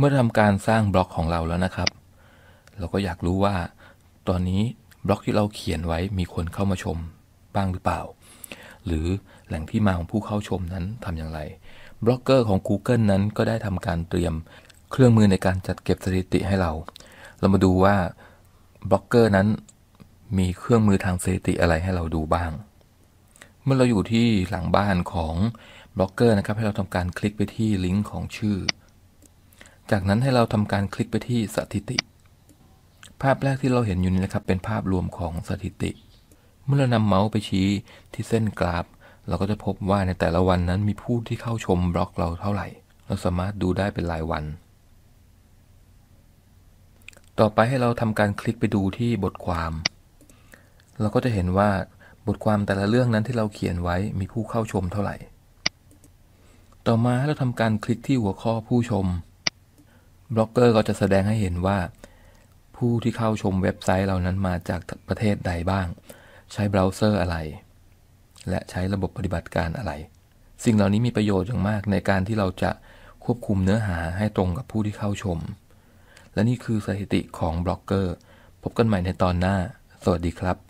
เมื่อทำการสร้างบล็อกของเราแล้วนะครับ เราก็อยากรู้ว่า ตอนนี้บล็อกที่เราเขียนไว้มีคนเข้ามาชมบ้างหรือเปล่า หรือแหล่งที่มาของผู้เข้าชมนั้นทำอย่างไรบล็อกเกอร์ของ Google นั้นก็ได้ทำการเตรียมเครื่องมือในการจัดเก็บสถิติให้เรา เรามาดูว่าบล็อกเกอร์นั้นมีเครื่องมือทางสถิติอะไรให้เราดูบ้าง เมื่อเราอยู่ที่หลังบ้านของบล็อกเกอร์นะครับ ให้เราทำการคลิกไปที่ลิงก์ของชื่อ จากนั้นให้เราทำการคลิกไปที่สถิติ ภาพแรกที่เราเห็นอยู่นี้นะครับ เป็นภาพรวมของสถิติ เมื่อเรานำเมาส์ไปชี้ที่เส้นกราฟ เราก็จะพบว่าในแต่ละวันนั้นมีผู้ที่เข้าชมบล็อกเราเท่าไหร่ เราสามารถดูได้เป็นรายวัน ต่อไปให้เราทำการคลิกไปดูที่บทความ เราก็จะเห็นว่าบทความแต่ละเรื่องนั้นที่เราเขียนไว้มีผู้เข้าชมเท่าไหร่ ต่อมาเราทำการคลิกที่หัวข้อผู้ชม บล็อกเกอร์ก็จะแสดงให้เห็นว่า ผู้ที่เข้าชมเว็บไซต์เรานั้นมาจากประเทศใดบ้าง ใช้เบราว์เซอร์อะไร และใช้ระบบปฏิบัติการอะไร สิ่งเหล่านี้มีประโยชน์อย่างมากในการที่เราจะควบคุมเนื้อหาให้ตรงกับผู้ที่เข้าชม และนี่คือสถิติของบล็อกเกอร์ พบกันใหม่ในตอนหน้า สวัสดีครับ